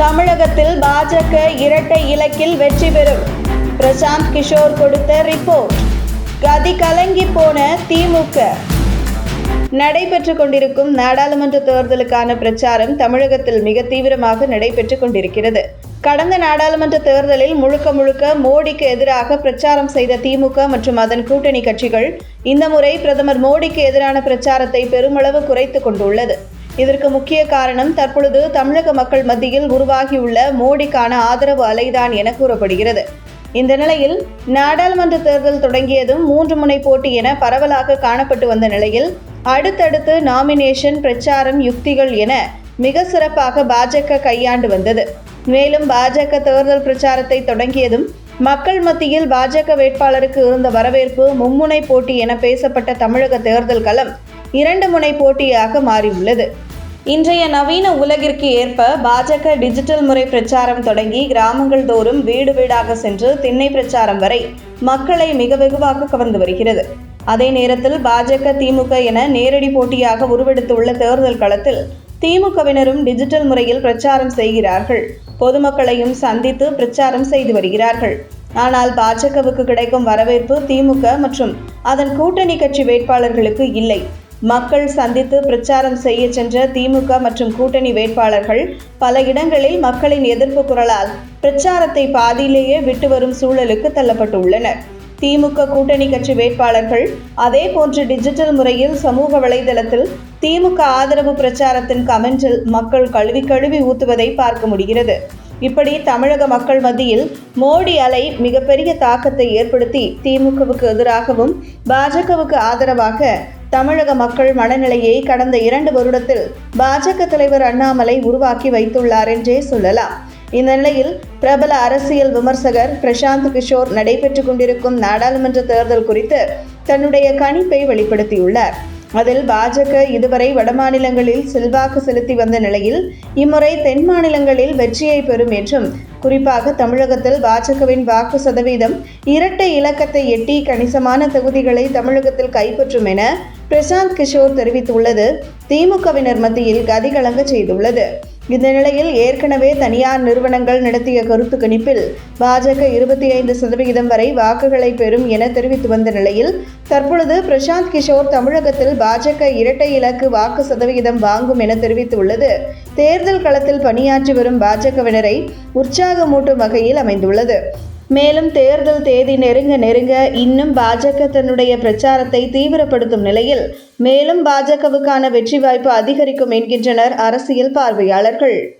தமிழகத்தில் பாஜக இரட்டை இலக்கில் வெற்றி பெறும். பிரசாந்த் கிஷோர் கொடுத்த ரிப்போர்ட் கதி கலங்கி போன திமுக. நடைபெற்றுக் கொண்டிருக்கும் நாடாளுமன்ற தேர்தலுக்கான பிரச்சாரம் தமிழகத்தில் மிக தீவிரமாக நடைபெற்றுக் கொண்டிருக்கிறது. கடந்த நாடாளுமன்ற தேர்தலில் முழுக்க முழுக்க மோடிக்கு எதிராக பிரச்சாரம் செய்த திமுக மற்றும் அதன் கூட்டணி கட்சிகள் இந்த முறை பிரதமர் மோடிக்கு எதிரான பிரச்சாரத்தை பெருமளவு குறைத்துக் கொண்டுள்ளது. இதற்கு முக்கிய காரணம் தற்பொழுது தமிழக மக்கள் மத்தியில் உருவாகியுள்ள மோடிக்கான ஆதரவு அலைதான் என கூறப்படுகிறது. இந்த நிலையில் நாடாளுமன்ற தேர்தல் தொடங்கியதும் மூன்று முனை போட்டி என பரவலாக காணப்பட்டு வந்த நிலையில் அடுத்தடுத்து நாமினேஷன் பிரச்சாரம் யுக்திகள் என மிக சிறப்பாக பாஜக கையாண்டு வந்தது. மேலும் பாஜக தேர்தல் பிரச்சாரத்தை தொடங்கியதும் மக்கள் மத்தியில் பாஜக வேட்பாளருக்கு இருந்த வரவேற்பு மும்முனை போட்டி என பேசப்பட்ட தமிழக தேர்தல் களம் இரண்டு முனை போட்டியாக மாறியுள்ளது. இன்றைய நவீன உலகிற்கு ஏற்ப பாஜக டிஜிட்டல் முறை பிரச்சாரம் தொடங்கி கிராமங்கள் தோறும் வீடு வீடாக சென்று திண்ணை பிரச்சாரம் வரை மக்களை மிக வெகுவாக கவர்ந்து வருகிறது. அதே நேரத்தில் பாஜக திமுக என நேரடி போட்டியாக உருவெடுத்துள்ள தேர்தல் களத்தில் திமுகவினரும் டிஜிட்டல் முறையில் பிரச்சாரம் செய்கிறார்கள். பொதுமக்களையும் சந்தித்து பிரச்சாரம் செய்து வருகிறார்கள். ஆனால் பாஜகவுக்கு கிடைக்கும் வரவேற்பு திமுக மற்றும் அதன் கூட்டணி கட்சி வேட்பாளர்களுக்கு இல்லை. மக்கள் சந்தித்து பிரச்சாரம் செய்ய சென்ற திமுக மற்றும் கூட்டணி வேட்பாளர்கள் பல இடங்களில் மக்களின் எதிர்ப்பு குரலால் பிரச்சாரத்தை பாதியிலேயே விட்டு வரும் சூழலுக்கு தள்ளப்பட்டுள்ளனர். திமுக கூட்டணி கட்சி வேட்பாளர்கள் அதே போன்று டிஜிட்டல் முறையில் சமூக வலைதளத்தில் திமுக ஆதரவு பிரச்சாரத்தின் கமெண்டில் மக்கள் கழுவி கழுவி ஊத்துவதை பார்க்க முடிகிறது. இப்படி தமிழக மக்கள் மத்தியில் மோடி அலை மிகப்பெரிய தாக்கத்தை ஏற்படுத்தி திமுகவுக்கு எதிராகவும் பாஜகவுக்கு ஆதரவாக தமிழக மக்கள் மனநிலையை கடந்த இரண்டு வருடத்தில் பாஜக தலைவர் அண்ணாமலை உருவாக்கி வைத்துள்ளார் என்றே சொல்லலாம். இந்த நிலையில் பிரபல அரசியல் விமர்சகர் பிரசாந்த் கிஷோர் நடைபெற்றுக் கொண்டிருக்கும் நாடாளுமன்ற தேர்தல் குறித்து தன்னுடைய கணிப்பை வெளிப்படுத்தியுள்ளார். அதில் பாஜக இதுவரை வடமாநிலங்களில் செல்வாக்கு செலுத்தி வந்த நிலையில் இம்முறை தென் மாநிலங்களில் வெற்றியை பெறும் என்றும் குறிப்பாக தமிழகத்தில் பாஜகவின் வாக்கு சதவீதம் இரட்டை இலக்கத்தை எட்டி கணிசமான தொகுதிகளை தமிழகத்தில் கைப்பற்றும் என பிரசாந்த் கிஷோர் தெரிவித்துள்ளது திமுகவினர் மத்தியில் கதிகலங்க செய்துள்ளது. இந்த நிலையில் ஏற்கனவே தனியார் நிறுவனங்கள் நடத்திய கருத்து கணிப்பில் பாஜக இருபத்தி ஐந்து சதவிகிதம் வரை வாக்குகளை பெறும் என தெரிவித்து வந்த நிலையில் தற்பொழுது பிரசாந்த் கிஷோர் தமிழகத்தில் பாஜக இரட்டை இலக்கு வாக்கு சதவிகிதம் வாங்கும் என தெரிவித்துள்ளது. தேர்தல் களத்தில் பணியாற்றி வரும் பாஜகவினரை உற்சாகமூட்டும் வகையில் அமைந்துள்ளது. மேலும் தேர்தல் தேதி நெருங்க நெருங்க இன்னும் பாஜக தன்னுடைய பிரச்சாரத்தை தீவிரப்படுத்தும் நிலையில் மேலும் பாஜகவுக்கான வெற்றி வாய்ப்பு அதிகரிக்கும் என்கின்றனர் அரசியல் பார்வையாளர்கள்.